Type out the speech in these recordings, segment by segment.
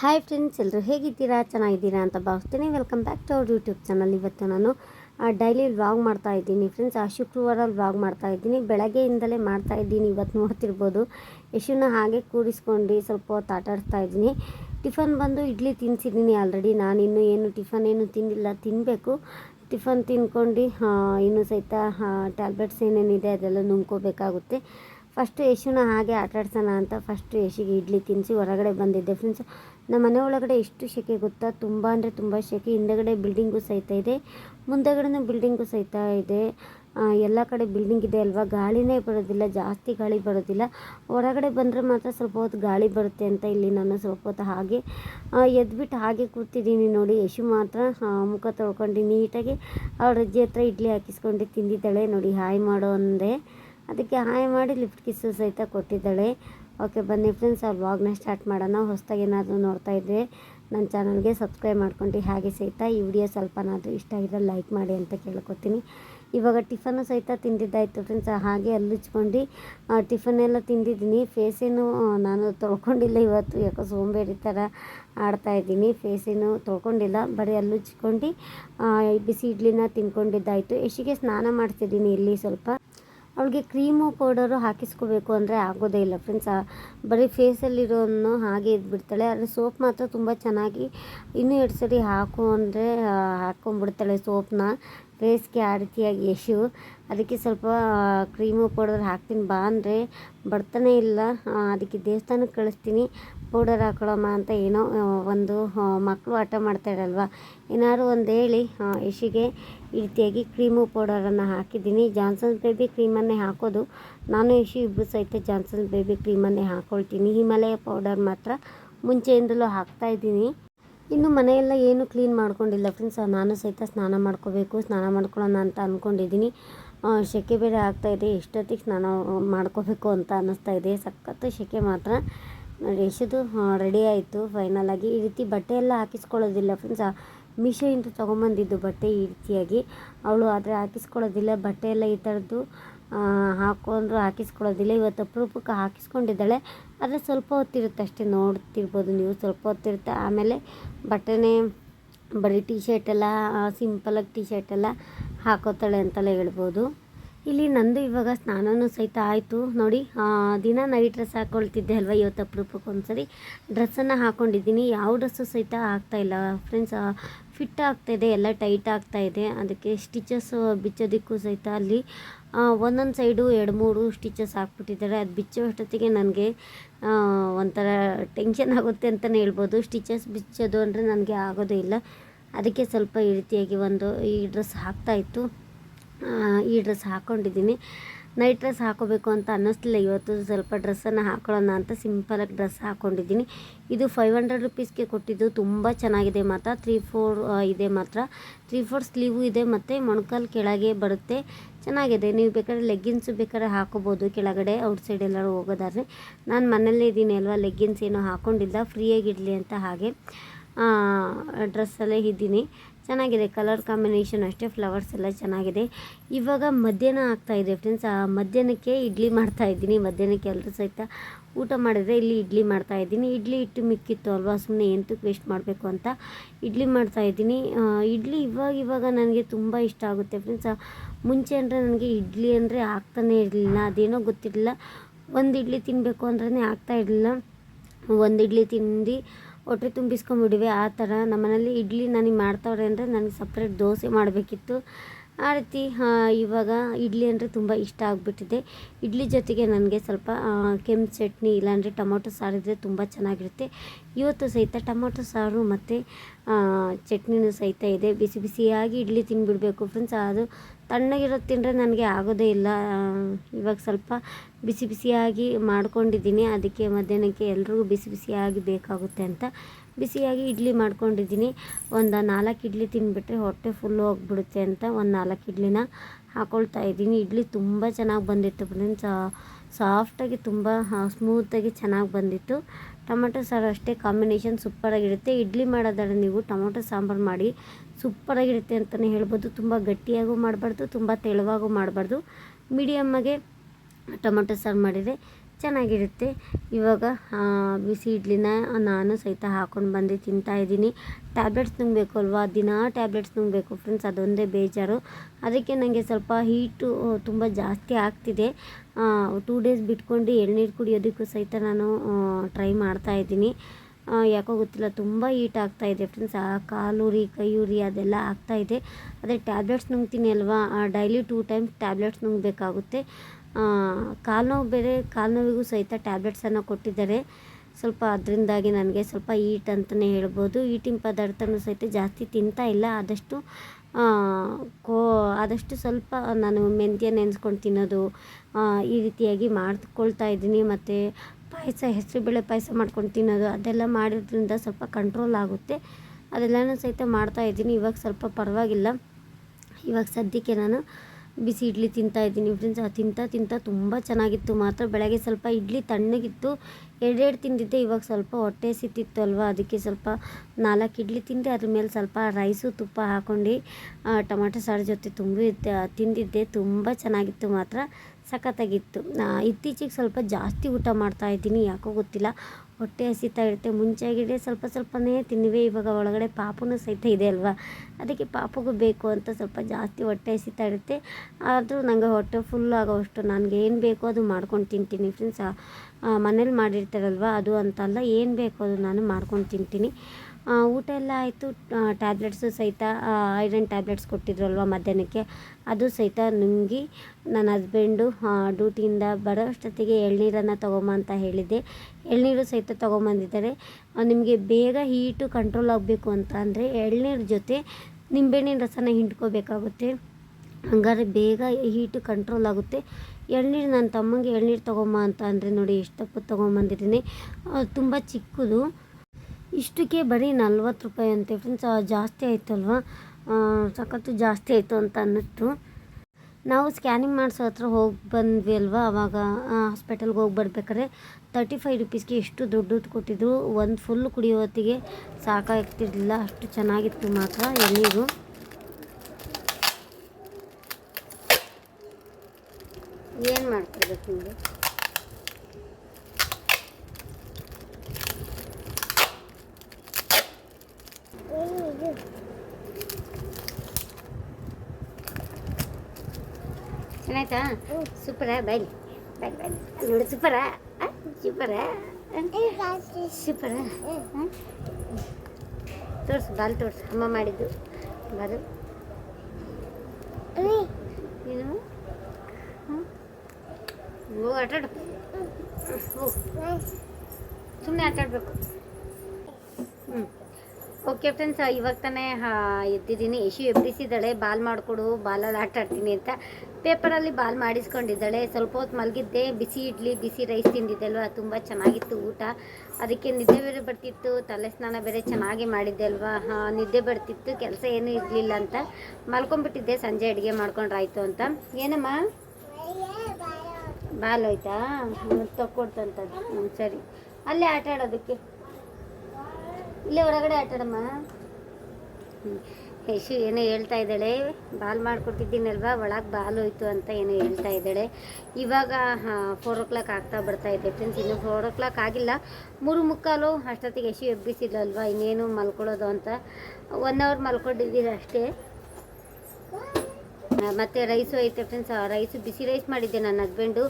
Hi friends ಎಲ್ಲರೂ ಹೇಗಿದ್ದೀರಾ? ಚೆನ್ನಾಗಿದ್ದೀರಾ ಅಂತ ಭಾವಿಸ್ತೀನಿ. ವೆಲ್ಕಮ್ ಬ್ಯಾಕ್ ಟು ಅವ್ರ ಯೂಟ್ಯೂಬ್ ಚಾನಲ್ ಇವತ್ತು ನಾನು ಡೈಲಿ ವ್ಲಾಗ್ ಮಾಡ್ತಾ ಇದ್ದೀನಿ. ಫ್ರೆಂಡ್ಸ್ ಆ, ಶುಕ್ರವಾರ ವ್ಲಾಗ್ ಮಾಡ್ತಾ ಇದ್ದೀನಿ. ಬೆಳಗ್ಗೆಯಿಂದಲೇ ಮಾಡ್ತಾ ಇದ್ದೀನಿ. ಇವತ್ತು ನೋಡ್ತಿರ್ಬೋದು. ಯಶುನ ಹಾಗೆ ಕೂಡಿಸ್ಕೊಂಡು ಸ್ವಲ್ಪ ಹೊತ್ತು ಆಟ ಆಡ್ತಾ ಇದ್ದೀನಿ. ಟಿಫನ್ ಬಂದು ಇಡ್ಲಿ ತಿನ್ಸಿದ್ದೀನಿ ಆಲ್ರೆಡಿ ನಾನು ಇನ್ನೂ ಏನು ಟಿಫನ್ ಏನು ತಿಂದಿಲ್ಲ ತಿನ್ನಬೇಕು ಟಿಫನ್ ತಿನ್ಕೊಂಡು ಇನ್ನೂ ಸಹಿತ ಟ್ಯಾಬ್ಲೆಟ್ಸ್ ಏನೇನಿದೆ ಅದೆಲ್ಲ ನುಂಗ್ಕೋಬೇಕಾಗುತ್ತೆ. ಫಸ್ಟು ಯಶುನ ಹಾಗೆ ಆಟಾಡ್ಸೋಣ ಅಂತ ಫಸ್ಟು ಯಶಿಗೆ ಇಡ್ಲಿ ತಿನ್ನಿಸಿ ಹೊರಗಡೆ ಬಂದಿದ್ದೆ. ಫ್ರೆಂಡ್ಸ್ ನಮ್ಮ ಮನೆ ಒಳಗಡೆ ಎಷ್ಟು ಸೆಕೆ ಗೊತ್ತಾ? ತುಂಬ ಅಂದರೆ ತುಂಬ ಸೆಕೆ ಹಿಂದಗಡೆ ಬಿಲ್ಡಿಂಗು ಸಹಿತ ಇದೆ. ಮುಂದೆಗಡೆನೂ ಬಿಲ್ಡಿಂಗು ಸಹಿತ ಇದೆ. ಎಲ್ಲ ಕಡೆ ಬಿಲ್ಡಿಂಗ್ ಇದೆ ಅಲ್ವಾ? ಗಾಳಿನೇ ಬರೋದಿಲ್ಲ, ಜಾಸ್ತಿ ಗಾಳಿ ಬರೋದಿಲ್ಲ. ಹೊರಗಡೆ ಬಂದರೆ ಮಾತ್ರ ಸ್ವಲ್ಪ ಹೊತ್ತು ಗಾಳಿ ಬರುತ್ತೆ ಅಂತ ಇಲ್ಲಿ ನಾನು ಸ್ವಲ್ಪ ಹೊತ್ತು ಹಾಗೆ ಎದ್ಬಿಟ್ಟು ಹಾಗೆ ಕೂತಿದ್ದೀನಿ ನೋಡಿ. ಯಶು ಮಾತ್ರ ಮುಖ ತೊಳ್ಕೊಂಡು ನೀಟಾಗಿ ಅವ್ರ ಅಜ್ಜಿ ಹತ್ರ ಇಡ್ಲಿ ಹಾಕಿಸ್ಕೊಂಡು ತಿಂದಿದ್ದಾಳೆ ನೋಡಿ. ಹಾಯ್ ಮಾಡೋ ಅಂದೆ. ಅದಕ್ಕೆ ಹಾಯ್ ಮಾಡಿ ಲಿಫ್ಟ್ ಕಿಸ್ಸು ಸಹಿತ ಕೊಟ್ಟಿದ್ದಾಳೆ. ಓಕೆ, ಬನ್ನಿ ಫ್ರೆಂಡ್ಸ್ ಆ ವ್ಲಾಗ್ನ ಸ್ಟಾರ್ಟ್ ಮಾಡೋಣ. ಹೊಸ್ದಾಗಿ ಏನಾದರೂ ನೋಡ್ತಾ ಇದ್ದರೆ ನನ್ನ ಚಾನಲ್ಗೆ ಸಬ್ಸ್ಕ್ರೈಬ್ ಮಾಡ್ಕೊಂಡು ಹಾಗೆ ಸಹಿತ ಈ ವಿಡಿಯೋ ಸ್ವಲ್ಪನಾದರೂ ಇಷ್ಟ ಆಗಿದ್ರೆ ಲೈಕ್ ಮಾಡಿ ಅಂತ ಕೇಳ್ಕೊತೀನಿ. ಇವಾಗ ಟಿಫನ್ನು ಸಹಿತ ತಿಂದಿದ್ದಾಯಿತು ಫ್ರೆಂಡ್ಸ್ ಹಾಗೆ ಅಲ್ಲಿಚ್ಕೊಂಡು ಟಿಫನ್ನೆಲ್ಲ ತಿಂದಿದ್ದೀನಿ. ಫೇಸೇನು ನಾನು ತೊಳ್ಕೊಂಡಿಲ್ಲ ಇವತ್ತು, ಯಾಕೋ ಸೋಂಬೇರಿ ಥರ ಆಡ್ತಾ ಇದ್ದೀನಿ. ಫೇಸೇನು ತೊಳ್ಕೊಂಡಿಲ್ಲ, ಬರೀ ಅಲ್ಲುಚ್ಕೊಂಡು ಬಿಸಿ ಇಡ್ಲಿನ ತಿನ್ಕೊಂಡಿದ್ದಾಯಿತು. ಎಷ್ಟಿಗೆ ಸ್ನಾನ ಮಾಡ್ತಿದ್ದೀನಿ ಇಲ್ಲಿ ಸ್ವಲ್ಪ. ಅವಳಿಗೆ ಕ್ರೀಮು ಪೌಡರು ಹಾಕಿಸ್ಕೋಬೇಕು ಅಂದರೆ ಆಗೋದೇ ಇಲ್ಲ ಫ್ರೆಂಡ್ಸ್. ಬರೀ ಫೇಸಲ್ಲಿರೋನು ಹಾಗೆ ಇದ್ಬಿಡ್ತಾಳೆ. ಆದರೆ ಸೋಪ್ ಮಾತ್ರ ತುಂಬ ಚೆನ್ನಾಗಿ ಇನ್ನೂ ಎರಡು ಸರಿ ಹಾಕು ಅಂದರೆ ಹಾಕ್ಕೊಂಬಿಡ್ತಾಳೆ ಸೋಪ್ನ. ಫೇಸ್ಗೆ ಆ ರೀತಿಯಾಗಿ ಯಶು ಅದಕ್ಕೆ ಸ್ವಲ್ಪ ಕ್ರೀಮು ಪೌಡರ್ ಹಾಕ್ತೀನಿ. ಬಾ ಅಂದರೆ ಬರ್ತಾನೆ ಇಲ್ಲ. ಅದಕ್ಕೆ ದೇವಸ್ಥಾನಕ್ಕೆ ಕಳಿಸ್ತೀನಿ. ಪೌಡರ್ ಹಾಕೊಳ್ಳಮ್ಮ ಅಂತ ಏನೋ ಒಂದು ಮಕ್ಕಳು ಆಟ ಮಾಡ್ತಾರಲ್ವ ಏನಾದ್ರು ಒಂದು ಹೇಳಿ ಯಶಿಗೆ. ಈ ರೀತಿಯಾಗಿ ಕ್ರೀಮು ಪೌಡರನ್ನು ಹಾಕಿದ್ದೀನಿ. ಜಾನ್ಸನ್ಸ್ ಬೇಬಿ ಕ್ರೀಮನ್ನೇ ಹಾಕೋದು. ನಾನು ಯಶು ಇಬ್ಬರು ಸಹಿತ ಜಾನ್ಸನ್ಸ್ ಬೇಬಿ ಕ್ರೀಮನ್ನೇ ಹಾಕ್ಕೊಳ್ತೀನಿ ಹಿಮಾಲಯ ಪೌಡರ್ ಮಾತ್ರ ಮುಂಚೆಯಿಂದಲೂ ಹಾಕ್ತಾ ಇದ್ದೀನಿ. ಇನ್ನು ಮನೆಯೆಲ್ಲ ಏನು ಕ್ಲೀನ್ ಮಾಡ್ಕೊಂಡಿಲ್ಲ ಫ್ರೆಂಡ್ಸ್. ನಾನು ಸಹಿತ ಸ್ನಾನ ಮಾಡ್ಕೋಬೇಕು, ಸ್ನಾನ ಮಾಡ್ಕೊಳ್ಳೋಣ ಅಂತ ಅಂದ್ಕೊಂಡಿದ್ದೀನಿ ಸೆಕೆ ಬೇರೆ ಆಗ್ತಾಯಿದೆ ಎಷ್ಟೊತ್ತಿಗೆ ಸ್ನಾನ ಮಾಡ್ಕೋಬೇಕು ಅಂತ ಅನ್ನಿಸ್ತಾ ಇದೆ. ಸಖತ್ತು ಸೆಕೆ ಮಾತ್ರ. ಎಷ್ಟು ರೆಡಿ ಆಯಿತು ಫೈನಲ್ ಆಗಿ. ಈ ರೀತಿ ಬಟ್ಟೆ ಎಲ್ಲ ಹಾಕಿಸ್ಕೊಳ್ಳೋದಿಲ್ಲ ಫ್ರೆಂಡ್ಸ್. ಮೀಶೋಯಿಂದ ತೊಗೊಂಬಂದಿದ್ದು ಬಟ್ಟೆ ಈ ರೀತಿಯಾಗಿ ಅವಳು ಆದರೆ ಹಾಕಿಸ್ಕೊಳ್ಳೋದಿಲ್ಲ. ಬಟ್ಟೆ ಎಲ್ಲ ಈ ಥರದ್ದು ಹಾಕೊಂಡ್ರು ಹಾಕಿಸ್ಕೊಳ್ಳೋದಿಲ್ಲ. ಇವತ್ತು ಅಪರೂಪಕ್ಕೆ ಹಾಕಿಸ್ಕೊಂಡಿದ್ದಾಳೆ. ಆದರೆ ಸ್ವಲ್ಪ ಹೊತ್ತಿರುತ್ತೆ ಅಷ್ಟೇ. ನೋಡ್ತಿರ್ಬೋದು ನೀವು, ಸ್ವಲ್ಪ ಹೊತ್ತಿರುತ್ತೆ. ಆಮೇಲೆ ಬಟ್ಟೆನೇ ಬರೀ ಟೀ ಶರ್ಟ್ ಎಲ್ಲ ಸಿಂಪಲಾಗಿ ಟೀ ಶರ್ಟ್ ಎಲ್ಲ ಹಾಕೋತಾಳೆ ಅಂತಲೇ ಹೇಳ್ಬೋದು. ಇಲ್ಲಿ ನಂದು ಇವಾಗ ಸ್ನಾನವೂ ಸಹಿತ ಆಯಿತು. ನೋಡಿ ದಿನ ನೈಟ್ ಡ್ರೆಸ್ ಹಾಕ್ಕೊಳ್ತಿದ್ದೆ ಅಲ್ವಾ ಇವತ್ತು ಅಪರೂಪಕ್ಕೆ ಒಂದ್ಸರಿ. ಡ್ರೆಸ್ಸನ್ನು ಹಾಕ್ಕೊಂಡಿದ್ದೀನಿ ಯಾವ ಡ್ರೆಸ್ಸು ಸಹಿತ ಆಗ್ತಾಯಿಲ್ಲ ಫ್ರೆಂಡ್ಸ್ ಫಿಟ್ ಇದೆ, ಎಲ್ಲ ಟೈಟ್ ಆಗ್ತಾ ಇದೆ. ಅದಕ್ಕೆ ಸ್ಟಿಚಸ್ ಬಿಚ್ಚೋದಕ್ಕೂ ಸಹಿತ ಅಲ್ಲಿ ಒಂದೊಂದು ಸೈಡು ಎರಡು ಮೂರು ಸ್ಟಿಚಸ್ ಹಾಕ್ಬಿಟ್ಟಿದ್ದಾರೆ. ಅದು ಬಿಚ್ಚೋ ಅಷ್ಟೊತ್ತಿಗೆ ನನಗೆ ಒಂಥರ ಟೆನ್ಷನ್ ಆಗುತ್ತೆ ಅಂತಲೇ ಹೇಳ್ಬೋದು. ಸ್ಟಿಚಸ್ ಬಿಚ್ಚೋದು ಅಂದರೆ ನನಗೆ ಆಗೋದೇ ಇಲ್ಲ. ಅದಕ್ಕೆ ಸ್ವಲ್ಪ ಈ ರೀತಿಯಾಗಿ ಒಂದು ಈ ಡ್ರೆಸ್ ಹಾಕ್ತಾಯಿತ್ತು ಈ ಡ್ರೆಸ್ ಹಾಕ್ಕೊಂಡಿದ್ದೀನಿ ನೈಟ್ ಡ್ರೆಸ್ ಹಾಕೋಬೇಕು ಅಂತ ಅನ್ನಿಸ್ಲಿಲ್ಲ. ಇವತ್ತು ಸ್ವಲ್ಪ ಡ್ರೆಸ್ಸನ್ನು ಹಾಕೊಳ್ಳೋಣ ಅಂತ ಸಿಂಪಲಾಗಿ ಡ್ರೆಸ್ ಹಾಕ್ಕೊಂಡಿದ್ದೀನಿ ಇದು ಫೈವ್ ಹಂಡ್ರೆಡ್ ರುಪೀಸ್ಗೆ ಕೊಟ್ಟಿದ್ದು. ತುಂಬ ಚೆನ್ನಾಗಿದೆ ಮಾತ್ರ. ತ್ರೀ ಫೋರ್ ಇದೆ ಮಾತ್ರ. ತ್ರೀ ಫೋರ್ ಸ್ಲೀವು ಇದೆ ಮತ್ತು ಮೊಣಕಾಲು ಕೆಳಗೆ ಬರುತ್ತೆ. ಚೆನ್ನಾಗಿದೆ. ನೀವು ಬೇಕಾದ್ರೆ ಲೆಗ್ಗಿನ್ಸು ಬೇಕಾದ್ರೆ ಹಾಕೋಬೋದು. ಕೆಳಗಡೆ ಔಟ್ ಸೈಡ್ ಎಲ್ಲರೂ ಹೋಗೋದಾದ್ರೆ. ನಾನು ಮನೇಲೇ ಇದ್ದೀನಿ ಅಲ್ವಾ? ಲೆಗ್ಗಿನ್ಸ್ ಏನೂ ಹಾಕ್ಕೊಂಡಿಲ್ಲ ಫ್ರೀಯಾಗಿಡಲಿ ಅಂತ ಹಾಗೆ ಡ್ರೆಸ್ಸಲ್ಲೇ ಇದ್ದೀನಿ. ಚೆನ್ನಾಗಿದೆ ಕಲರ್ ಕಾಂಬಿನೇಷನ್ ಅಷ್ಟೇ ಫ್ಲವರ್ಸ್ ಎಲ್ಲ ಚೆನ್ನಾಗಿದೆ. ಇವಾಗ ಮಧ್ಯಾಹ್ನ ಆಗ್ತಾಯಿದೆ ಫ್ರೆಂಡ್ಸ್ ಆ, ಮಧ್ಯಾಹ್ನಕ್ಕೆ ಇಡ್ಲಿ ಮಾಡ್ತಾ ಇದ್ದೀನಿ. ಮಧ್ಯಾಹ್ನಕ್ಕೆ ಎಲ್ಲರೂ ಸಹಿತ ಊಟ ಮಾಡಿದರೆ ಇಲ್ಲಿ ಇಡ್ಲಿ ಮಾಡ್ತಾ ಇದ್ದೀನಿ. ಇಡ್ಲಿ ಇಟ್ಟು ಮಿಕ್ಕಿತ್ತು ಅಲ್ವಾ? ಸುಮ್ಮನೆ ಎಂತಕ್ಕೆ ವೇಸ್ಟ್ ಮಾಡಬೇಕು ಅಂತ ಇಡ್ಲಿ ಮಾಡ್ತಾ ಇದ್ದೀನಿ. ಇಡ್ಲಿ ಇವಾಗ ಇವಾಗ ನನಗೆ ತುಂಬ ಇಷ್ಟ ಆಗುತ್ತೆ ಫ್ರೆಂಡ್ಸ್ ಮುಂಚೆ ಅಂದರೆ ನನಗೆ ಇಡ್ಲಿ ಅಂದರೆ ಆಗ್ತಾನೇ ಇರಲಿಲ್ಲ. ಅದೇನೋ ಗೊತ್ತಿರಲಿಲ್ಲ. ಒಂದು ಇಡ್ಲಿ ತಿನ್ನಬೇಕು ಅಂದ್ರೇ ಆಗ್ತಾ ಇರಲಿಲ್ಲ. ಒಂದು ಇಡ್ಲಿ ತಿಂದು ಹೊಟ್ಟೆ ತುಂಬಿಸ್ಕೊಂಬಿಡುವೆ. ಆ ಥರ ನಮ್ಮನೇಲಿ ಇಡ್ಲಿ ನನಗೆ ಮಾಡ್ತಾವ್ರೆ ಅಂದರೆ ನನಗೆ ಸಪ್ರೇಟ್ ದೋಸೆ ಮಾಡಬೇಕಿತ್ತು. ಆ ರೀತಿ ಇವಾಗ ಇಡ್ಲಿ ಅಂದರೆ ತುಂಬ ಇಷ್ಟ ಆಗಿಬಿಟ್ಟಿದೆ. ಇಡ್ಲಿ ಜೊತೆಗೆ ನನಗೆ ಸ್ವಲ್ಪ ಕೆಂಪು ಚಟ್ನಿ ಇಲ್ಲಾಂದರೆ ಟೊಮೊಟೊ ಸಾರು ಇದ್ದರೆ ತುಂಬ ಚೆನ್ನಾಗಿರುತ್ತೆ. ಇವತ್ತು ಸಹಿತ ಟೊಮೊಟೊ ಸಾರು ಮತ್ತು ಚಟ್ನಿನೂ ಸಹಿತ ಇದೆ. ಬಿಸಿ ಬಿಸಿಯಾಗಿ ಇಡ್ಲಿ ತಿಂದುಬಿಡ್ಬೇಕು ಫ್ರೆಂಡ್ಸ್ ಅದು ತಣ್ಣಗಿರೋದು ತಿಂದರೆ ನನಗೆ ಆಗೋದೇ ಇಲ್ಲ. ಇವಾಗ ಸ್ವಲ್ಪ ಬಿಸಿ ಬಿಸಿಯಾಗಿ ಮಾಡ್ಕೊಂಡಿದ್ದೀನಿ. ಅದಕ್ಕೆ ಮಧ್ಯಾಹ್ನಕ್ಕೆ ಎಲ್ರಿಗೂ ಬಿಸಿ ಬಿಸಿಯಾಗಿ ಬೇಕಾಗುತ್ತೆ ಅಂತ ಬಿಸಿಯಾಗಿ ಇಡ್ಲಿ ಮಾಡ್ಕೊಂಡಿದ್ದೀನಿ. ಒಂದು ನಾಲ್ಕು ಇಡ್ಲಿ ತಿಂದುಬಿಟ್ರೆ ಹೊಟ್ಟೆ ಫುಲ್ಲು ಹೋಗ್ಬಿಡುತ್ತೆ ಅಂತ ಒಂದು ನಾಲ್ಕು ಇಡ್ಲಿನ ಹಾಕ್ಕೊಳ್ತಾ ಇದ್ದೀನಿ. ಇಡ್ಲಿ ತುಂಬ ಚೆನ್ನಾಗಿ ಬಂದಿತ್ತು ಫ್ರೆಂಡ್ಸ್. ಸಾಫ್ಟಾಗಿ ತುಂಬ ಸ್ಮೂತಾಗಿ ಚೆನ್ನಾಗಿ ಬಂದಿತ್ತು. ಟೊಮೆಟೊ ಸಾರು ಅಷ್ಟೇ ಕಾಂಬಿನೇಷನ್ ಸೂಪರಾಗಿರುತ್ತೆ ಇಡ್ಲಿ ಮಾಡೋದಾದ್ರೆ ನೀವು ಟೊಮೊಟೊ ಸಾಂಬಾರು ಮಾಡಿ ಸೂಪರಾಗಿರುತ್ತೆ ಅಂತಲೇ ಹೇಳ್ಬೋದು. ತುಂಬ ಗಟ್ಟಿಯಾಗೂ ಮಾಡಬಾರ್ದು, ತುಂಬ ತೆಳುವಾಗೂ ಮಾಡಬಾರ್ದು. ಮೀಡಿಯಮ್ಮಾಗೆ ಟೊಮೊಟೊ ಸಾರು ಮಾಡಿದರೆ ಚೆನ್ನಾಗಿರುತ್ತೆ. ಇವಾಗ ಬಿಸಿ ಇಡ್ಲಿನ ನಾನು ಸಹಿತ ಹಾಕ್ಕೊಂಡು ಬಂದು ತಿಂತಾ ಇದ್ದೀನಿ. ಟ್ಯಾಬ್ಲೆಟ್ಸ್ ನುಂಗಬೇಕು ಅಲ್ವಾ? ದಿನಾ ಟ್ಯಾಬ್ಲೆಟ್ಸ್ ನುಂಗಬೇಕು ಫ್ರೆಂಡ್ಸ್ ಅದೊಂದೇ ಬೇಜಾರು. ಅದಕ್ಕೆ ನನಗೆ ಸ್ವಲ್ಪ ಹೀಟು ತುಂಬ ಜಾಸ್ತಿ ಆಗ್ತಿದೆ. ಟೂ ಡೇಸ್ ಬಿಟ್ಕೊಂಡು ಎಳ್ನೀರು ಕುಡಿಯೋದಕ್ಕೂ ಸಹಿತ ನಾನು ಟ್ರೈ ಮಾಡ್ತಾ ಇದ್ದೀನಿ. ಯಾಕೋ ಗೊತ್ತಿಲ್ಲ, ತುಂಬ ಹೀಟ್ ಆಗ್ತಾ ಇದೆ ಫ್ರೆಂಡ್ಸ್ ಆ ಕಾಲೂರಿ ಕೈಯುರಿ ಅದೆಲ್ಲ ಆಗ್ತಾ ಇದೆ. ಅದೇ ಟ್ಯಾಬ್ಲೆಟ್ಸ್ ನುಂಗ್ತೀನಿ ಅಲ್ವಾ? ಡೈಲಿ ಟೂ ಟೈಮ್ಸ್ ಟ್ಯಾಬ್ಲೆಟ್ಸ್ ನುಂಗಬೇಕಾಗುತ್ತೆ ಕಾಲು ನೋವು ಬೇರೆ, ಕಾಲುನೋವಿಗೂ ಸಹಿತ ಟ್ಯಾಬ್ಲೆಟ್ಸನ್ನು ಕೊಟ್ಟಿದ್ದಾರೆ. ಸ್ವಲ್ಪ ಅದರಿಂದಾಗಿ ನನಗೆ ಸ್ವಲ್ಪ ಈಟ್ ಅಂತಲೇ ಹೇಳ್ಬೋದು. ಈಟಿನ ಪದಾರ್ಥನೂ ಸಹಿತ ಜಾಸ್ತಿ ತಿಂತಾ ಇಲ್ಲ. ಆದಷ್ಟು ಕೋ, ಆದಷ್ಟು ಸ್ವಲ್ಪ ನಾನು ಮೆಂತ್ಯ ನೆನೆಸ್ಕೊಂಡು ತಿನ್ನೋದು ಈ ರೀತಿಯಾಗಿ ಮಾಡ್ಕೊಳ್ತಾ ಇದ್ದೀನಿ. ಮತ್ತು ಪಾಯಸ, ಹೆಸರುಬೇಳೆ ಪಾಯಸ ಮಾಡ್ಕೊಂಡು ತಿನ್ನೋದು, ಅದೆಲ್ಲ ಮಾಡೋದ್ರಿಂದ ಸ್ವಲ್ಪ ಕಂಟ್ರೋಲ್ ಆಗುತ್ತೆ. ಅದೆಲ್ಲನೂ ಸಹಿತ ಮಾಡ್ತಾ ಇದ್ದೀನಿ. ಇವಾಗ ಸ್ವಲ್ಪ ಪರವಾಗಿಲ್ಲ. ಇವಾಗ ಸದ್ಯಕ್ಕೆ ನಾನು ಬಿಸಿ ಇಡ್ಲಿ ತಿಂತಾ ಇದ್ದೀನಿ. ಫ್ರೆಂಡ್ಸ್ ಅದು ತಿಂತಾ ತಿಂತಾ ತುಂಬ ಚೆನ್ನಾಗಿತ್ತು. ಮಾತ್ರ ಬೆಳಗ್ಗೆ ಸ್ವಲ್ಪ ಇಡ್ಲಿ ತಣ್ಣಗಿತ್ತು. ಎರಡೆರಡು ತಿಂದಿದ್ದೆ. ಇವಾಗ ಸ್ವಲ್ಪ ಹೊಟ್ಟೆ ಸಿತ್ತಿತ್ತು ಅಲ್ವಾ? ಅದಕ್ಕೆ ಸ್ವಲ್ಪ ನಾಲ್ಕು ಇಡ್ಲಿ ತಿಂದೆ. ಅದ್ರ ಮೇಲೆ ಸ್ವಲ್ಪ ರೈಸು, ತುಪ್ಪ ಹಾಕ್ಕೊಂಡು ಟೊಮಾಟೊ ಸಾರು ಜೊತೆ ತುಂಬಿ ತಿಂದಿದ್ದೆ. ತುಂಬ ಚೆನ್ನಾಗಿತ್ತು ಮಾತ್ರ. ಸಖತ್ತಾಗಿತ್ತು. ಇತ್ತೀಚೆಗೆ ಸ್ವಲ್ಪ ಜಾಸ್ತಿ ಊಟ ಮಾಡ್ತಾ ಇದ್ದೀನಿ, ಯಾಕೋ ಗೊತ್ತಿಲ್ಲ. ಹೊಟ್ಟೆ ಹಸಿತಾ ಇರುತ್ತೆ. ಮುಂಚೆಗಿಡೆ ಸ್ವಲ್ಪ ಸ್ವಲ್ಪನೇ ತಿನ್ನುವೆ ಇವಾಗ ಒಳಗಡೆ ಪಾಪುನೂ ಸಹಿತ ಇದೆ ಅಲ್ವಾ? ಅದಕ್ಕೆ ಪಾಪಗೂ ಬೇಕು ಅಂತ ಸ್ವಲ್ಪ ಜಾಸ್ತಿ ಹೊಟ್ಟೆ ಹಸಿತಾ ಇರುತ್ತೆ. ಆದರೂ ನನಗೆ ಹೊಟ್ಟೆ ಫುಲ್ ಆಗೋವಷ್ಟು ನನಗೆ ಏನು ಬೇಕೋ ಅದು ಮಾಡ್ಕೊಂಡು ತಿಂತೀನಿ ಫ್ರೆಂಡ್ಸ್ ಮನೇಲಿ ಮಾಡಿರ್ತಾರಲ್ವ ಅದು ಅಂತಲ್ಲ ಏನು ಬೇಕೋ ಅದು ನಾನು ಮಾಡ್ಕೊಂಡು ತಿಂತೀನಿ. ಊಟ ಎಲ್ಲ ಆಯಿತು. ಟ್ಯಾಬ್ಲೆಟ್ಸು ಸಹಿತ ಐರನ್ ಟ್ಯಾಬ್ಲೆಟ್ಸ್ ಕೊಟ್ಟಿದ್ರಲ್ವ ಮಧ್ಯಾಹ್ನಕ್ಕೆ? ಅದು ಸಹಿತ ನುಂಗಿ ನನ್ನ ಹಸ್ಬೆಂಡು ಡ್ಯೂಟಿಯಿಂದ ಬರೋ ಅಷ್ಟೊತ್ತಿಗೆ ಎಳ್ನೀರನ್ನು ತೊಗೊಂಬ ಅಂತ ಹೇಳಿದ್ದೆ. ಎಳ್ನೀರು ಸಹಿತ ತೊಗೊಂಬಂದಿದ್ದಾರೆ. ನಿಮಗೆ ಬೇಗ ಹೀಟು ಕಂಟ್ರೋಲ್ ಆಗಬೇಕು ಅಂತ ಅಂದರೆ ಎಳ್ನೀರು ಜೊತೆ ನಿಂಬೆಹಣ್ಣಿನ ರಸನ ಹಿಂಡ್ಕೋಬೇಕಾಗುತ್ತೆ. ಹಂಗಾರೆ ಬೇಗ ಹೀಟು ಕಂಟ್ರೋಲ್ ಆಗುತ್ತೆ. ಎಳ್ನೀರು ನನ್ನ ತಮ್ಮಂಗೆ ಎಳ್ನೀರು ತೊಗೊಂಬ ಅಂತ ಅಂದರೆ ನೋಡಿ ಎಷ್ಟಪ್ಪು ತೊಗೊಂಬಂದಿದ್ದೀನಿ. ತುಂಬ ಚಿಕ್ಕದು. ಇಷ್ಟಕ್ಕೆ ಬರೀ ನಲ್ವತ್ತು ರೂಪಾಯಿ ಅಂತೆ ಫ್ರೆಂಡ್ಸ್ ಜಾಸ್ತಿ ಆಯಿತು ಅಲ್ವಾ ಸಖತ್ತು ಜಾಸ್ತಿ ಆಯಿತು ಅಂತ ಅನ್ನಿಸ್ತು. ನಾವು ಸ್ಕ್ಯಾನಿಂಗ್ ಮಾಡಿಸೋ ಹತ್ರ ಹೋಗಿ ಬಂದ್ವಿ ಅಲ್ವಾ? ಅವಾಗ ಹಾಸ್ಪಿಟಲ್ಗೆ ಹೋಗಿ ಬರ್ಬೇಕಾದ್ರೆ ತರ್ಟಿ ಫೈವ್ ರುಪೀಸ್ಗೆ ಎಷ್ಟು ದುಡ್ಡು ಕೊಟ್ಟಿದ್ರು. ಒಂದು ಫುಲ್ ಕುಡಿಯೋ ಹೊತ್ತಿಗೆ ಸಾಕಾಗ್ತಿರ್ಲಿಲ್ಲ. ಅಷ್ಟು ಚೆನ್ನಾಗಿತ್ತು ಮಾತ್ರ ಎಲ್ಲಿಗೂ. ಏನು ಮಾಡ್ತಿರ್ಬೇಕು ನಿಮಗೆ ಚೆನ್ನಾಯ್ತಾ ಸೂಪರಾ ಬೈಲಿ ಬೈ ಬೈ ನೋಡಿ ಸೂಪರಾ ಸೂಪರಾ ಸೂಪರಾ ತೋರ್ಸು ಬಾಲ್ ತೋರ್ಸು ಅಮ್ಮ ಮಾಡಿದ್ದು ಬಾಲು ಏನು ಹ್ಮ್? ಹೋಗು ಆಟಾಡು ಹೋಗು ಸುಮ್ಮನೆ ಆಟಾಡಬೇಕು ಹ್ಞೂ ಓಕೆ ಫ್ರೆಂಡ್ಸ್ ಇವಾಗ ತಾನೇ ಎದ್ದಿದ್ದೀನಿ. ಯಶು ಎಬ್ಬಿಸಿದ್ದಾಳೆ. ಬಾಲ್ ಮಾಡಿಕೊಡು, ಬಾಲಲ್ಲಿ ಆಟ ಆಡ್ತೀನಿ ಅಂತ. ಪೇಪರಲ್ಲಿ ಬಾಲ್ ಮಾಡಿಸ್ಕೊಂಡಿದ್ದಾಳೆ. ಸ್ವಲ್ಪ ಹೊತ್ತು ಮಲಗಿದ್ದೆ. ಬಿಸಿ ಇಡ್ಲಿ, ಬಿಸಿ ರೈಸ್ ತಿಂದಿದ್ದಲ್ವ? ತುಂಬ ಚೆನ್ನಾಗಿತ್ತು ಊಟ. ಅದಕ್ಕೆ ನಿದ್ದೆ ಬೇರೆ ಬರ್ತಿತ್ತು. ತಲೆ ಸ್ನಾನ ಬೇರೆ ಚೆನ್ನಾಗಿ ಮಾಡಿದ್ದೆ ಅಲ್ವಾ? ನಿದ್ದೆ ಬರ್ತಿತ್ತು. ಕೆಲಸ ಏನೂ ಇರಲಿಲ್ಲ ಅಂತ. ಮಲ್ಕೊಂಡ್ಬಿಟ್ಟಿದ್ದೆ. ಸಂಜೆ ಅಡುಗೆ ಮಾಡ್ಕೊಂಡ್ರಾಯ್ತು ಅಂತ. ಏನಮ್ಮ? ಬಾಲ್ ಹೋಯ್ತಾ? ತಕ್ಕೊಡ್ತಂತ ಸರಿ. ಅಲ್ಲೇ ಆಟ ಆಡೋದಕ್ಕೆ? ಇಲ್ಲೇ ಹೊರಗಡೆ ಆಟಾಡಮ್ಮ. ಯಶು ಏನೋ ಹೇಳ್ತಾ ಇದ್ದಾಳೆ, ಬಾಲ್ ಮಾಡ್ಕೊಟ್ಟಿದ್ದೀನಲ್ವಾ ಒಳಗೆ ಬಾಲ್ ಹೋಯ್ತು ಅಂತ ಏನೋ ಹೇಳ್ತಾ ಇದ್ದಾಳೆ. ಇವಾಗ ಫೋರ್ ಓ ಕ್ಲಾಕ್ ಆಗ್ತಾ ಬರ್ತಾ ಇದೆ ಫ್ರೆಂಡ್ಸ್ ಇನ್ನೂ ಫೋರ್ ಓ ಕ್ಲಾಕ್ ಆಗಿಲ್ಲ. ಮೂರು ಮುಕ್ಕಾಲು ಅಷ್ಟೊತ್ತಿಗೆ ಯಶು ಎಬ್ಬಿಸಿಲ್ಲಲ್ವಾ ಇನ್ನೇನು ಮಲ್ಕೊಳ್ಳೋದು ಅಂತ. ಒನ್ ಅವರ್ ಮಲ್ಕೊಂಡಿದ್ದೀರ ಅಷ್ಟೇ. ಮತ್ತೆ ರೈಸು ಐತೆ ಫ್ರೆಂಡ್ಸ್ ರೈಸು ಬಿಸಿ ರೈಸ್ ಮಾಡಿದ್ದೆ ನನ್ನ ಹಸ್ಬೆಂಡು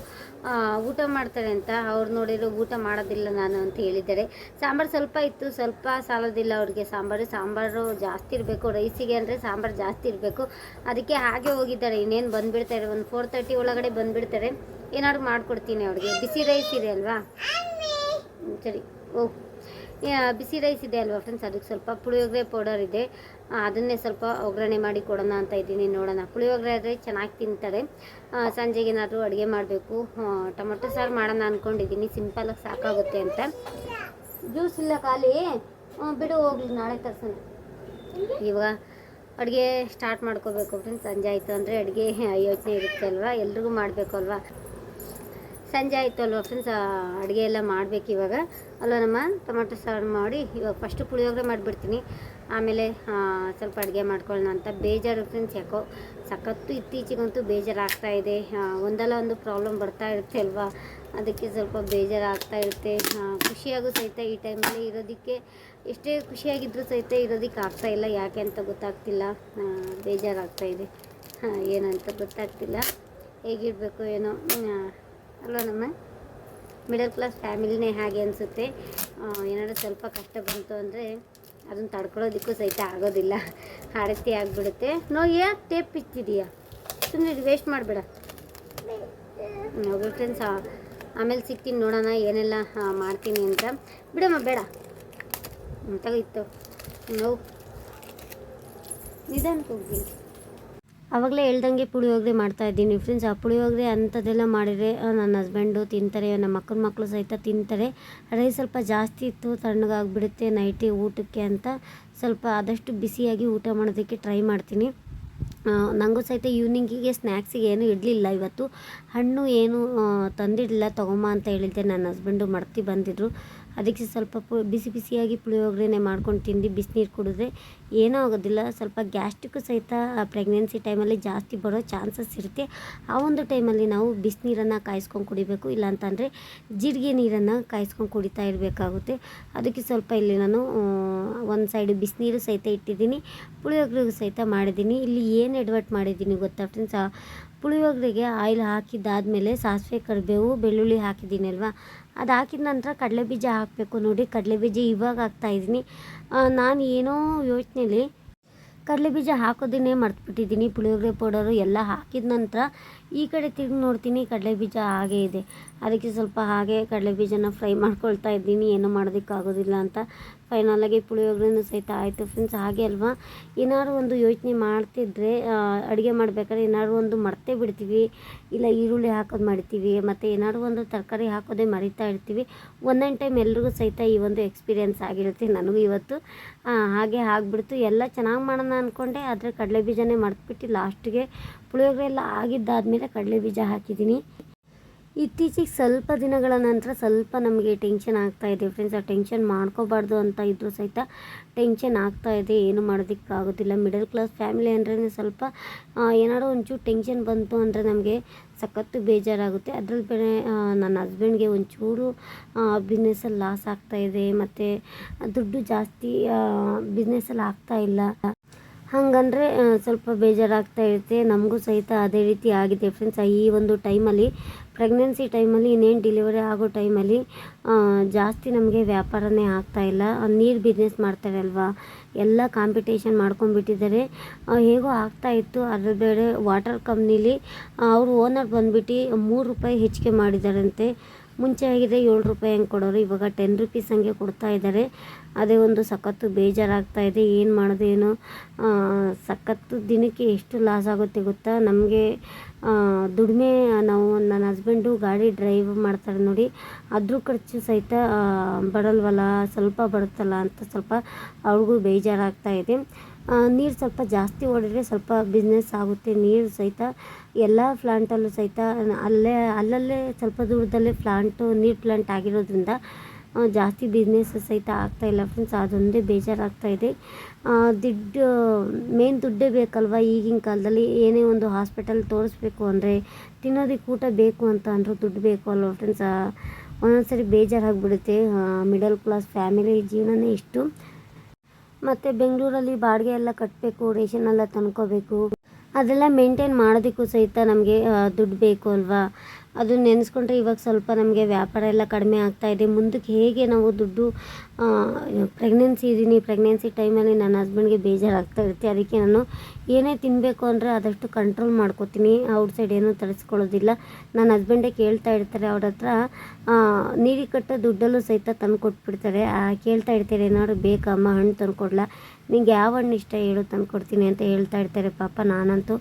ಊಟ ಮಾಡ್ತಾರೆ ಅಂತ ಅವ್ರು ನೋಡಿದ್ರು ಊಟ ಮಾಡೋದಿಲ್ಲ ನಾನು ಅಂತ ಹೇಳಿದ್ದಾರೆ. ಸಾಂಬಾರು ಸ್ವಲ್ಪ ಇತ್ತು ಸ್ವಲ್ಪ ಸಾಲೋದಿಲ್ಲ ಅವ್ರಿಗೆ ಸಾಂಬಾರು. ಸಾಂಬಾರು ಜಾಸ್ತಿ ಇರಬೇಕು ರೈಸಿಗೆ ಅಂದರೆ ಸಾಂಬಾರು ಜಾಸ್ತಿ ಇರಬೇಕು. ಅದಕ್ಕೆ ಹಾಗೆ ಹೋಗಿದ್ದಾರೆ ಇನ್ನೇನು ಬಂದುಬಿಡ್ತಾರೆ ಒಂದು ಫೋರ್ ತರ್ಟಿ ಒಳಗಡೆ ಬಂದುಬಿಡ್ತಾರೆ. ಏನಾದ್ರು ಮಾಡಿಕೊಡ್ತೀನಿ ಅವ್ರಿಗೆ. ಬಿಸಿ ರೈಸ್ ಇದೆ ಅಲ್ವಾ? ಸರಿ ಓ ಯಾ, ಬಿಸಿ ರೈಸ್ ಇದೆ ಅಲ್ವಾ ಫ್ರೆಂಡ್ಸ್ ಅದಕ್ಕೆ ಸ್ವಲ್ಪ ಪುಳಿಯೋಗರೆ ಪೌಡರ್ ಇದೆ. ಅದನ್ನೇ ಸ್ವಲ್ಪ ಒಗ್ಗರಣೆ ಮಾಡಿ ಕೊಡೋಣ ಅಂತ ಇದ್ದೀನಿ. ನೋಡೋಣ. ಪುಳಿಯೋಗರೆ ಆದರೆ ಚೆನ್ನಾಗಿ ತಿಂತಾರೆ. ಸಂಜೆಗೆ ಏನಾದರೂ ಅಡುಗೆ ಮಾಡಬೇಕು. ಟೊಮೊಟೊ ಸಾರು ಮಾಡೋಣ ಅಂದ್ಕೊಂಡಿದ್ದೀನಿ ಸಿಂಪಲಾಗಿ ಸಾಕಾಗುತ್ತೆ ಅಂತ. ಜ್ಯೂಸ್ ಇಲ್ಲ ಖಾಲಿ. ಬಿಡು, ಹೋಗ್ಲಿ, ನಾಳೆ ತರ್ಸೋಣ. ಇವಾಗ ಅಡುಗೆ ಸ್ಟಾರ್ಟ್ ಮಾಡ್ಕೋಬೇಕು ಫ್ರೆಂಡ್ಸ್ ಸಂಜೆ ಆಯಿತು ಅಂದರೆ ಅಡುಗೆ ಯೋಚನೆ ಇರುತ್ತೆ ಅಲ್ವಾ? ಎಲ್ರಿಗೂ ಮಾಡಬೇಕು ಅಲ್ವಾ? ಸಂಜೆ ಆಯಿತು ಅಲ್ವ ಫ್ರೆಂಡ್ಸ್ ಅಡುಗೆ ಎಲ್ಲ ಮಾಡಬೇಕು ಇವಾಗ. ಅಲ್ವ ನಮ್ಮ? ಟೊಮೆಟೊ ಸಾರು ಮಾಡಿ ಇವಾಗ ಫಸ್ಟು ಪುಳಿಯೋಗರೆ ಮಾಡಿಬಿಡ್ತೀನಿ. ಆಮೇಲೆ ಸ್ವಲ್ಪ ಅಡುಗೆ ಮಾಡ್ಕೊಳ್ಳೋಣ ಅಂತ ಬೇಜಾರು ಫ್ರೆಂಡ್ಸ್ ಯಾಕೋ? ಸಖತ್ತು ಇತ್ತೀಚೆಗಂತೂ ಬೇಜಾರಾಗ್ತಾ ಇದೆ. ಒಂದಲ್ಲ ಒಂದು ಪ್ರಾಬ್ಲಮ್ ಬರ್ತಾ ಇರುತ್ತೆ ಅಲ್ವಾ? ಅದಕ್ಕೆ ಸ್ವಲ್ಪ ಬೇಜಾರಾಗ್ತಾ ಇರುತ್ತೆ. ಖುಷಿಯಾಗೂ ಸಹಿತ ಈ ಟೈಮಲ್ಲಿ ಇರೋದಕ್ಕೆ, ಎಷ್ಟೇ ಖುಷಿಯಾಗಿದ್ದರೂ ಸಹಿತ ಇರೋದಕ್ಕೆ ಆಗ್ತಾ ಇಲ್ಲ. ಯಾಕೆ ಅಂತ ಗೊತ್ತಾಗ್ತಿಲ್ಲ. ಬೇಜಾರಾಗ್ತಾ ಇದೆ. ಏನಂತ ಗೊತ್ತಾಗ್ತಿಲ್ಲ. ಹೇಗಿರಬೇಕು ಏನೋ ಅಲ್ವಾ ನಮ್ಮ ಮಿಡಲ್ ಕ್ಲಾಸ್ ಫ್ಯಾಮಿಲಿನೇ ಹಾಗೆ ಅನಿಸುತ್ತೆ. ಏನಾದರೂ ಸ್ವಲ್ಪ ಕಷ್ಟ ಬಂತು ಅಂದರೆ ಅದನ್ನ ತಡ್ಕೊಳ್ಳೋದಕ್ಕೂ ಸಹಿತ ಆಗೋದಿಲ್ಲ. ಹಳತಿ ಆಗಿಬಿಡುತ್ತೆ. ನೋ ಯಾಕೆ ಟೇಪ್ ಇಚ್ಚಿದೀಯಾ ಸುಮ್ಮನೆ ವೇಸ್ಟ್ ಮಾಡಬೇಡ. ಹೋಗಿ ಫ್ರೆಂಡ್ಸ್ ಆಮೇಲೆ ಸಿಗ್ತೀನಿ ನೋಡೋಣ ಏನೆಲ್ಲ ಆ, ಮಾಡ್ತೀನಿ ಅಂತ. ಬಿಡಮ್ಮ ಬೇಡ. ಅಂತ ಇತ್ತು ನೋವು. ನಿಧಾನಕ್ಕೆ ಹೋಗ್ತೀನಿ ಆವಾಗಲೇ ಹೇಳ್ದಂಗೆ ಪುಳಿಯೋಗರೆ ಮಾಡ್ತಾ ಇದ್ದೀನಿ ಫ್ರೆಂಡ್ಸ್ ಆ ಪುಳಿಯೋಗರೆ ಅಂಥದ್ದೆಲ್ಲ ಮಾಡಿದರೆ ನನ್ನ ಹಸ್ಬೆಂಡು ತಿಂತಾರೆ, ನಮ್ಮ ಅಕ್ಕನ ಮಕ್ಕಳು ಸಹಿತ ತಿಂತಾರೆ. ರೈಸ್ ಸ್ವಲ್ಪ ಜಾಸ್ತಿ ಇತ್ತು ತಣ್ಣಗಾಗ್ಬಿಡುತ್ತೆ ನೈಟಿ ಊಟಕ್ಕೆ ಅಂತ. ಸ್ವಲ್ಪ ಆದಷ್ಟು ಬಿಸಿಯಾಗಿ ಊಟ ಮಾಡೋದಕ್ಕೆ ಟ್ರೈ ಮಾಡ್ತೀನಿ. ನನಗೂ ಸಹಿತ ಈವ್ನಿಂಗಿಗೆ ಸ್ನ್ಯಾಕ್ಸಿಗೆ ಏನೂ ಇಡಲಿಲ್ಲ ಇವತ್ತು. ಹಣ್ಣು ಏನು ತಂದಿಡಲಿಲ್ಲ ತೊಗೊಂಬ ಅಂತ ಹೇಳಿದ್ದೆ. ನನ್ನ ಹಸ್ಬೆಂಡು ಮಡ್ತಿ ಬಂದಿದ್ರು. ಅದಕ್ಕೆ ಸ್ವಲ್ಪ ಪು ಬಿಸಿ ಬಿಸಿಯಾಗಿ ಪುಳಿಯೋಗರೆನೆ ಮಾಡ್ಕೊಂಡು ತಿಂದು ಬಿಸಿನೀರು ಕುಡಿದ್ರೆ ಏನೂ ಆಗೋದಿಲ್ಲ. ಸ್ವಲ್ಪ ಗ್ಯಾಸ್ಟ್ರಿಕ್ಕು ಸಹಿತ ಪ್ರೆಗ್ನೆನ್ಸಿ ಟೈಮಲ್ಲಿ ಜಾಸ್ತಿ ಬರೋ ಚಾನ್ಸಸ್ ಇರುತ್ತೆ. ಆ ಒಂದು ಟೈಮಲ್ಲಿ ನಾವು ಬಿಸಿನೀರನ್ನು ಕಾಯಿಸ್ಕೊಂಡು ಕುಡಿಬೇಕು. ಇಲ್ಲಾಂತಂದರೆ ಜೀರಿಗೆ ನೀರನ್ನು ಕಾಯಿಸ್ಕೊಂಡು ಕುಡಿತಾ ಇರಬೇಕಾಗುತ್ತೆ. ಅದಕ್ಕೆ ಸ್ವಲ್ಪ ಇಲ್ಲಿ ನಾನು ಒಂದು ಸೈಡ್ ಬಿಸಿನೀರು ಸಹಿತ ಇಟ್ಟಿದ್ದೀನಿ. ಪುಳಿಯೋಗರೆಗೂ ಸಹಿತ ಮಾಡಿದ್ದೀನಿ. ಇಲ್ಲಿ ಏನು ಎಡ್ವರ್ಟ್ ಮಾಡಿದ್ದೀನಿ ಗೊತ್ತಾ ಫ್ರೆಂಡ್ಸ್? ಪುಳಿಯೋಗರೆಗೆ ಆಯಿಲ್ ಹಾಕಿದ್ದಾದಮೇಲೆ ಸಾಸಿವೆ, ಕರಿಬೇವು, ಬೆಳ್ಳುಳ್ಳಿ ಹಾಕಿದ್ದೀನಿ ಅಲ್ವಾ ಅದು ಹಾಕಿದ ನಂತರ ಕಡಲೆ ಬೀಜ ಹಾಕಬೇಕು ನೋಡಿ. ಕಡಲೆ ಬೀಜ ಇವಾಗ ಹಾಕ್ತಾಯಿದ್ದೀನಿ ನಾನು ಏನೋ ಯೋಚನೆಯಲ್ಲಿ ಕಡಲೆಬೀಜ ಹಾಕೋದನ್ನೇ ಮರ್ತ್ಬಿಟ್ಟಿದ್ದೀನಿ. ಪುಳಿಯೋಗರೆ ಪೌಡರು ಎಲ್ಲ ಹಾಕಿದ ನಂತರ ಈ ಕಡೆ ತಿರುಗಿ ನೋಡ್ತೀನಿ, ಕಡಲೆ ಬೀಜ ಹಾಗೆ ಇದೆ. ಅದಕ್ಕೆ ಸ್ವಲ್ಪ ಹಾಗೆ ಕಡಲೆ ಬೀಜನ ಫ್ರೈ ಮಾಡ್ಕೊಳ್ತಾ ಇದ್ದೀನಿ. ಏನೂ ಮಾಡೋದಕ್ಕಾಗೋದಿಲ್ಲ ಅಂತ ಫೈನಲಾಗಿ ಪುಳಿಯೋಗರೆನೂ ಸಹಿತ ಆಯಿತು ಫ್ರೆಂಡ್ಸ್ ಹಾಗೆ ಅಲ್ವಾ? ಏನಾದ್ರು ಒಂದು ಯೋಚನೆ ಮಾಡ್ತಿದ್ರೆ ಅಡುಗೆ ಮಾಡ್ಬೇಕಾದ್ರೆ ಏನಾದ್ರು ಒಂದು ಮರ್ತೇ ಬಿಡ್ತೀವಿ, ಇಲ್ಲ ಈರುಳ್ಳಿ ಹಾಕೋದು ಮಾಡ್ತೀವಿ ಮತ್ತು ಏನಾದ್ರು ಒಂದು ತರಕಾರಿ ಹಾಕೋದೇ ಮರಿತಾ ಇರ್ತೀವಿ. ಒಂದೊಂದು ಟೈಮ್ ಎಲ್ರಿಗೂ ಸಹಿತ ಈ ಒಂದು ಎಕ್ಸ್ಪೀರಿಯೆನ್ಸ್ ಆಗಿರುತ್ತೆ ನನಗೂ ಇವತ್ತು. ಹಾಗೆ ಆಗಿಬಿಡ್ತು. ಎಲ್ಲ ಚೆನ್ನಾಗಿ ಮಾಡೋಣ ಅಂದ್ಕೊಂಡೆ ಆದರೆ ಕಡಲೆ ಬೀಜನೇ ಮರ್ತ್ಬಿಟ್ಟು ಲಾಸ್ಟಿಗೆ ಪುಳಿಯೋಗರೆ ಎಲ್ಲ ಆಗಿದ್ದಾದಮೇಲೆ ಕಡಲೆ ಬೀಜ ಹಾಕಿದ್ದೀನಿ. ಇತ್ತೀಚೆಗೆ ಸ್ವಲ್ಪ ದಿನಗಳ ನಂತರ ಸ್ವಲ್ಪ ನಮಗೆ ಟೆನ್ಷನ್ ಆಗ್ತಾ ಇದೆ ಫ್ರೆಂಡ್ಸ್ ಆ ಟೆನ್ಷನ್ ಮಾಡ್ಕೋಬಾರ್ದು ಅಂತ ಇದ್ದರೂ ಸಹಿತ ಟೆನ್ಷನ್ ಆಗ್ತಾ ಇದೆ. ಏನು ಮಾಡೋದಕ್ಕಾಗೋದಿಲ್ಲ ಮಿಡಲ್ ಕ್ಲಾಸ್ ಫ್ಯಾಮಿಲಿ ಅಂದ್ರೆ ಸ್ವಲ್ಪ ಏನಾದರೂ ಒಂಚೂರು ಟೆನ್ಷನ್ ಬಂತು ಅಂದರೆ ನಮಗೆ ಸಖತ್ತು ಬೇಜಾರಾಗುತ್ತೆ. ಅದ್ರಲ್ಲಿ ಬೇರೆ ನನ್ನ ಹಸ್ಬೆಂಡ್ಗೆ ಒಂಚೂರು ಬಿಸ್ನೆಸ್ಸಲ್ಲಿ ಲಾಸ್ ಇದೆ. ಮತ್ತು ದುಡ್ಡು ಜಾಸ್ತಿ ಬಿಸ್ನೆಸ್ಸಲ್ಲಿ ಆಗ್ತಾ ಇಲ್ಲ. ಹಾಗಂದ್ರೆ ಸ್ವಲ್ಪ ಬೇಜಾರಾಗ್ತಾ ಇರುತ್ತೆ. ನಮಗೂ ಸಹಿತ ಅದೇ ರೀತಿ ಆಗಿದೆ ಫ್ರೆಂಡ್ಸ್ ಈ ಒಂದು ಟೈಮಲ್ಲಿ ಪ್ರೆಗ್ನೆನ್ಸಿ ಟೈಮಲ್ಲಿ ಇನ್ನೇನು ಡೆಲಿವರಿ ಆಗೋ ಟೈಮಲ್ಲಿ ಜಾಸ್ತಿ ನಮಗೆ ವ್ಯಾಪಾರನೇ ಆಗ್ತಾ ಇಲ್ಲ. ನೀರು ಬಿಸ್ನೆಸ್ ಮಾಡ್ತಾರೆ ಅಲ್ವಾ? ಎಲ್ಲ ಕಾಂಪಿಟೇಷನ್ ಮಾಡ್ಕೊಂಡ್ಬಿಟ್ಟಿದ್ದಾರೆ. ಹೇಗೋ ಆಗ್ತಾ ಇತ್ತು. ಅದ್ರ ಬೇರೆ ವಾಟರ್ ಕಂಪ್ನೀಲಿ ಅವರು ಓನರ್ ಬಂದುಬಿಟ್ಟು ಮೂರು ರೂಪಾಯಿ ಹೆಚ್ಚಿಗೆ ಮಾಡಿದಾರಂತೆ ಮುಂಚೆ ಆಗಿದೆ ಏಳು ರೂಪಾಯಿ ಹಂಗೆ ಕೊಡೋರು. ಇವಾಗ ಟೆನ್ ರುಪೀಸ್ ಹಂಗೆ ಕೊಡ್ತಾ ಇದ್ದಾರೆ. ಅದೇ ಒಂದು ಸಖತ್ತು ಬೇಜಾರಾಗ್ತಾ ಇದೆ, ಏನು ಮಾಡೋದು, ಏನು ಸಖತ್ತು ದಿನಕ್ಕೆ ಎಷ್ಟು ಲಾಸ್ ಆಗುತ್ತೆ ಗೊತ್ತಾ? ನಮಗೆ ದುಡಿಮೆ, ನಾವು ನನ್ನ ಹಸ್ಬೆಂಡು ಗಾಡಿ ಡ್ರೈವ್ ಮಾಡ್ತಾರೆ ನೋಡಿ, ಅದ್ರ ಖರ್ಚು ಸಹಿತ ಬರಲ್ವಲ್ಲ, ಸ್ವಲ್ಪ ಬರುತ್ತಲ್ಲ ಅಂತ ಸ್ವಲ್ಪ ಅವ್ರಿಗೂ ಬೇಜಾರಾಗ್ತಾ ಇದೆ. ನೀರು ಸ್ವಲ್ಪ ಜಾಸ್ತಿ ಹೊಡೆದ್ರೆ ಸ್ವಲ್ಪ ಬಿಸ್ನೆಸ್ ಆಗುತ್ತೆ. ನೀರು ಸಹಿತ, ಎಲ್ಲ ಪ್ಲಾಂಟಲ್ಲೂ ಸಹಿತ, ಅಲ್ಲೇ, ಅಲ್ಲಲ್ಲೇ ಸ್ವಲ್ಪ ದೂರದಲ್ಲೇ ಪ್ಲಾಂಟು ನೀರು ಪ್ಲಾಂಟ್ ಆಗಿರೋದ್ರಿಂದ ಜಾಸ್ತಿ ಬಿಸ್ನೆಸ್ ಸಹಿತ ಆಗ್ತಾಯಿಲ್ಲ ಫ್ರೆಂಡ್ಸ್ ಅದೊಂದೇ ಬೇಜಾರಾಗ್ತಾ ಇದೆ. ಆ, ದುಡ್ಡು ಮೇನ್ ದುಡ್ಡೇ ಬೇಕಲ್ವ ಈಗಿನ ಕಾಲದಲ್ಲಿ? ಏನೇ ಒಂದು ಹಾಸ್ಪಿಟಲ್ ತೋರಿಸ್ಬೇಕು ಅಂದರೆ ತಿನ್ನೋದಕ್ಕೆ ಊಟ ಬೇಕು ಅಂತ ಅಂದರೂ ದುಡ್ಡು ಬೇಕು ಅಲ್ವ ಫ್ರೆಂಡ್ಸ್ ಒಂದೊಂದ್ಸರಿ ಬೇಜಾರಾಗ್ಬಿಡುತ್ತೆ. ಮಿಡಲ್ ಕ್ಲಾಸ್ ಫ್ಯಾಮಿಲಿ ಜೀವನನೇ ಇಷ್ಟು. ಮತ್ತು ಬೆಂಗಳೂರಲ್ಲಿ ಬಾಡಿಗೆ ಎಲ್ಲ ಕಟ್ಟಬೇಕು ರೇಷನ್ ಎಲ್ಲ ತಂದ್ಕೋಬೇಕು. ಅದೆಲ್ಲ ಮೇಂಟೈನ್ ಮಾಡೋದಕ್ಕೂ ಸಹಿತ ನಮಗೆ ದುಡ್ಡು ಬೇಕು ಅಲ್ವಾ? ಅದು ನೆನೆಸ್ಕೊಂಡ್ರೆ ಇವಾಗ ಸ್ವಲ್ಪ ನಮಗೆ ವ್ಯಾಪಾರ ಎಲ್ಲ ಕಡಿಮೆ ಆಗ್ತಾ ಇದೆ. ಮುಂದಕ್ಕೆ ಹೇಗೆ ನಾವು ದುಡ್ಡು ಪ್ರೆಗ್ನೆನ್ಸಿ ಇದ್ದೀನಿ ಪ್ರೆಗ್ನೆನ್ಸಿ ಟೈಮಲ್ಲಿ ನನ್ನ ಹಸ್ಬೆಂಡ್ಗೆ ಬೇಜಾರಾಗ್ತಾ ಇರುತ್ತೆ. ಅದಕ್ಕೆ ನಾನು ಏನೇ ತಿನ್ನಬೇಕು ಅಂದರೆ ಆದಷ್ಟು ಕಂಟ್ರೋಲ್ ಮಾಡ್ಕೋತೀನಿ. ಔಟ್ಸೈಡ್ ಏನೂ ತರಿಸ್ಕೊಳ್ಳೋದಿಲ್ಲ. ನನ್ನ ಹಸ್ಬೆಂಡೇ ಕೇಳ್ತಾ ಇರ್ತಾರೆ, ಅವ್ರ ಹತ್ರ ಆ, ಕಟ್ಟ ದುಡ್ಡಲ್ಲೂ ಸಹಿತ ತಂದು ಕೊಟ್ಬಿಡ್ತಾರೆ ಕೇಳ್ತಾ ಇರ್ತಾರೆ ಏನಾದ್ರು ಬೇಕಮ್ಮ ಹಣ್ಣು ತಂದು ಕೊಡ್ಲಾ ನಿಂಗೆ ಯಾವ ಹಣ್ಣು ಇಷ್ಟ ಹೇಳು ತಂದು ಕೊಡ್ತೀನಿ ಅಂತ ಹೇಳ್ತಾ ಇರ್ತಾರೆ ಪಾಪ ನಾನಂತೂ.